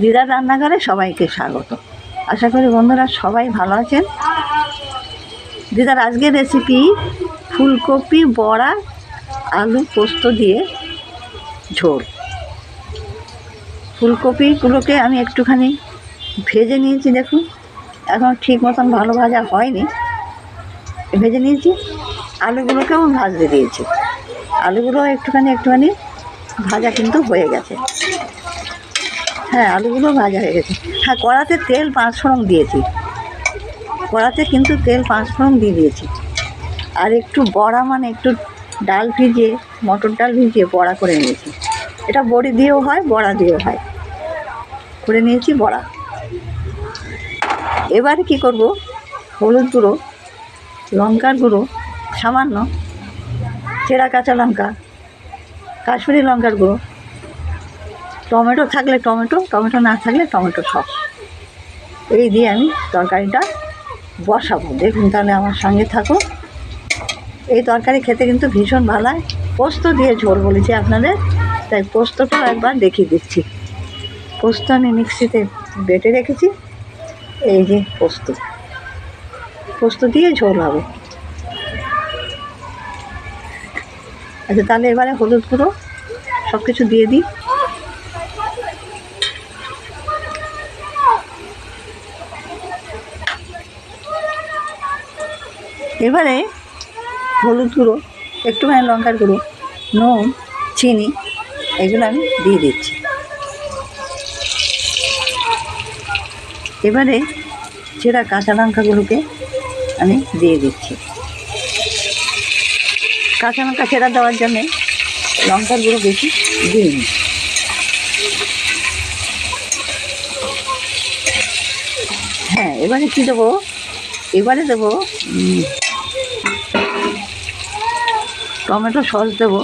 দিদার রান্নাঘরে সবাইকে স্বাগত। আশা করি বন্ধুরা সবাই ভালো আছেন। দিদার আজকের রেসিপি ফুলকপি, বড়া, আলু পোস্ত দিয়ে ঝোল। ফুলকপিগুলোকে আমি একটুখানি ভেজে নিয়েছি, দেখুন। এখন ঠিক মতন ভালো ভাজা হয়নি। ভেজে নিয়েছি। আলুগুলোকেও ভাজতে দিয়েছি। আলুগুলো একটুখানি একটুখানি ভাজা কিন্তু হয়ে গেছে। হ্যাঁ আলুগুলো ভাজা হয়ে গেছে। হ্যাঁ কড়াতে তেল পাঁচ ফোড়ন দিয়েছি। কড়াতে কিন্তু তেল পাঁচ ফোড়ন দিয়ে দিয়েছি। আর একটু বড়া মানে একটু ডাল ভিজিয়ে, মটর ডাল ভিজিয়ে বড়া করে নিয়েছি। এটা বড়ি দিয়েও হয়, বড়া দিয়েও হয়। করে নিয়েছি বড়া। এবারে কি করব? হলুদ গুঁড়ো, লঙ্কার গুঁড়ো, সামান্য চেরা কাঁচা লঙ্কা, কাশ্মীরি লঙ্কার গুঁড়ো টমেটো থাকলে টমেটো টমেটো না থাকলে টমেটো সস এই দিয়ে আমি তরকারিটা বসাবো। দেখুন তাহলে আমার সঙ্গে থাকো এই তরকারি খেতে কিন্তু ভীষণ ভালো হয়। পোস্ত দিয়ে ঝোল বলেছি আপনাদের, তাই পোস্তটাও একবার দেখিয়ে দিচ্ছি। পোস্ত আমি মিক্সিতে বেটে রেখেছি। এই যে পোস্ত। পোস্ত দিয়ে ঝোল হবে। আচ্ছা তাহলে এবারে হলুদ গুঁড়ো সব কিছু দিয়ে দিই। এবারে হলুদ গুঁড়ো একটুখানি লঙ্কার গুঁড়ো, নুন, চিনি, এগুলো আমি দিয়ে দিচ্ছি। এবারে সেটা কাঁচা লঙ্কাগুলোকে আমি দিয়ে দিচ্ছি। কাঁচা লঙ্কা চেরা দেওয়ার জন্যে লঙ্কার গুঁড়ো বেশি দিইনি। হ্যাঁ এবারে কী দেবো? এবারে দেবো টমেটো সস দেবো।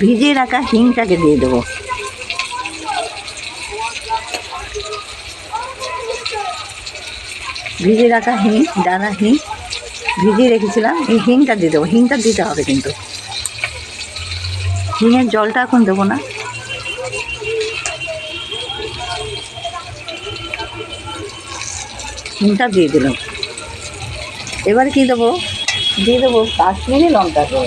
ভিজিয়ে রাখা হিংটাকে দিয়ে দেবো। ভিজিয়ে রাখা হিং ডানা হিং, ভিজিয়ে রেখেছিলাম, এই হিংটা দিয়ে দেবো। হিংটা দিতে হবে কিন্তু। হিঙের জলটা এখন দেবো না। হিংটা দিয়ে দিলাম। এবার কি দেবো? দিয়ে দেবো কাশ্মীরি লঙ্কা দেবো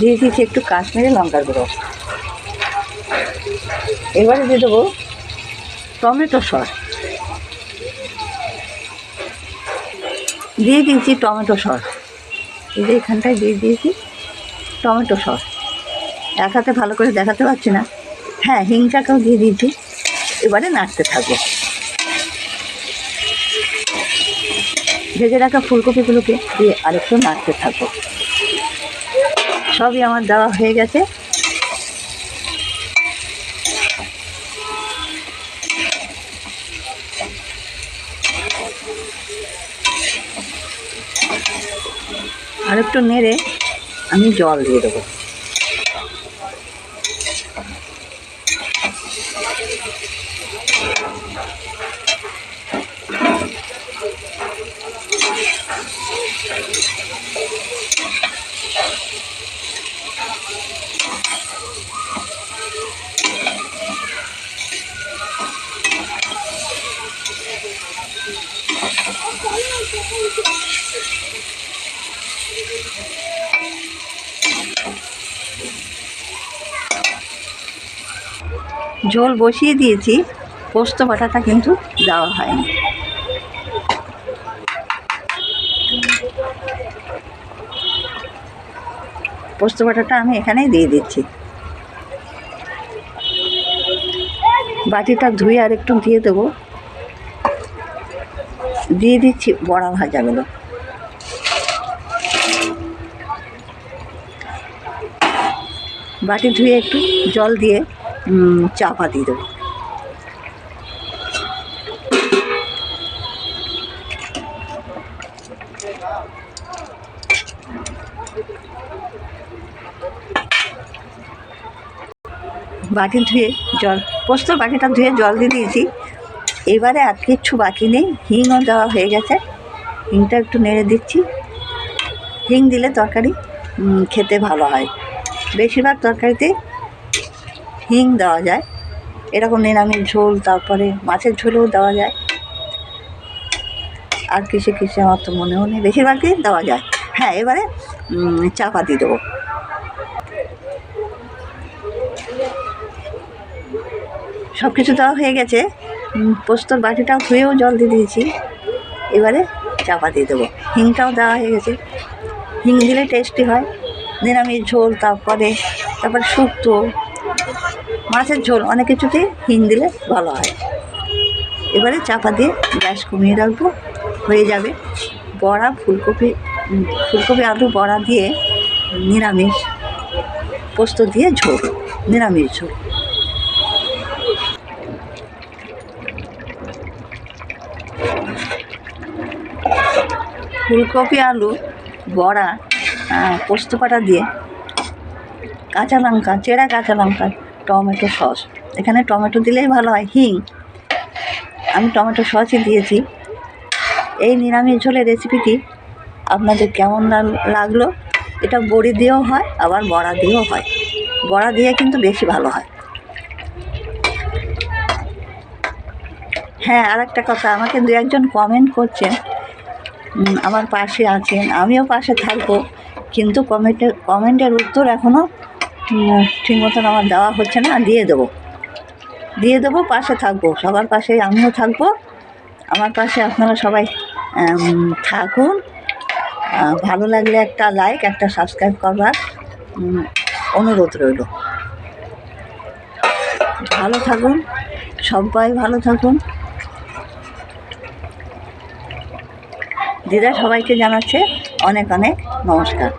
দিয়ে দিয়েছি একটু কাশ্মীরি লঙ্কার গুঁড়ো। এবারে দিয়ে দেবো টমেটো সস। দিয়ে দিয়েছি টমেটো সস। এই যে এখানটায় দিয়ে দিয়েছি টমেটো সস। এক হাতে ভালো করে দেখাতে পারছি না। হ্যাঁ হিংটাকেও দিয়ে দিয়েছি। এবারে নাড়তে থাকব। ভেজে রাখা ফুলকপিগুলোকে দিয়ে আরেকটু নাড়তে থাকব। সবই আমার দেওয়া হয়ে গেছে। আর একটু নেড়ে আমি জল দিয়ে দেবো। ঝোল বসিয়ে দিয়েছি, পোস্ত বাটাটা কিন্তু দেওয়া হয়নি। পোস্ত বাটাটা আমি এখানেই দিয়ে দিচ্ছি। বাটিটা ধুয়ে আর একটু দিয়ে দেবো। দিয়ে দিচ্ছি বড়া ভাজাগুলো। বাটি ধুয়ে একটু জল দিয়ে চাপা দিয়ে দেবো। বাটি ধুয়ে জল, পোস্ত বাটিটা ধুয়ে জল দিয়ে দিয়েছি। এবারে আর কিচ্ছু বাকি নেই, হিংও দেওয়া হয়ে গেছে। হিংটা একটু নেড়ে দিচ্ছি। হিং দিলে তরকারি খেতে ভালো হয়। বেশিরভাগ তরকারিতে হিং দেওয়া যায়। এরকম নিরামিষ ঝোল তারপরে মাছের ঝোলেও দেওয়া যায়। আর কিছু কিছু আমার তো মনেও নেই বেশিরভাগই দেওয়া যায়। হ্যাঁ এবারে উম, চাপা দিয়ে দেবো। সব কিছু দেওয়া হয়ে গেছে। পোস্তর বাটিটাও ধুয়েও জল দিয়ে দিয়েছি। এবারে চাপা দিয়ে দেবো। হিংটাও দেওয়া হয়ে গেছে। হিং দিলে টেস্টি হয়। নিরামিষ ঝোল তারপরে তারপরে শুক্তো মাছের ঝোল অনেক কিছুতেই হিং দিলে ভালো হয়। এবারে চাপা দিয়ে গ্যাস কমিয়ে রাখব, হয়ে যাবে। বড়া, ফুলকপি ফুলকপি, আলু, বড়া দিয়ে নিরামিষ। পোস্ত দিয়ে ঝোল, নিরামিষ ঝোল। ফুলকপি, আলু, বড়া পোস্ত পাটা দিয়ে কাঁচা লঙ্কা, চেরা কাঁচা লঙ্কা টমেটো সস। এখানে টমেটো দিলেই ভালো হয়, হিং। আমি টমেটো সসই দিয়েছি। এই নিরামিষ ঝোলের রেসিপিটি আপনাদের কেমন লাগ- লাগল? এটা বড়ি দিয়েও হয়, আবার বড়া দিয়েও হয়। বড়া দিয়ে কিন্তু বেশি ভালো হয়। হ্যাঁ আর একটা কথা, আমাকে দু একজন কমেন্ট করছেন আমার পাশে আছেন, আমিও পাশে থাকব, কিন্তু কমেন্টের কমেন্টের উত্তর এখনও ঠিক মতন আমার দেওয়া হচ্ছে না দিয়ে দেবো। দিয়ে দেবো, পাশে থাকব, সবার পাশে আমিও থাকব। আমার পাশে আপনারা সবাই থাকুন। ভালো লাগলে একটা লাইক একটা সাবস্ক্রাইব করবার অনুরোধ রইল। ভালো থাকুন, সবাই ভালো থাকুন। দিদা সবাইকে জানাচ্ছে অনেক অনেক নমস্কার।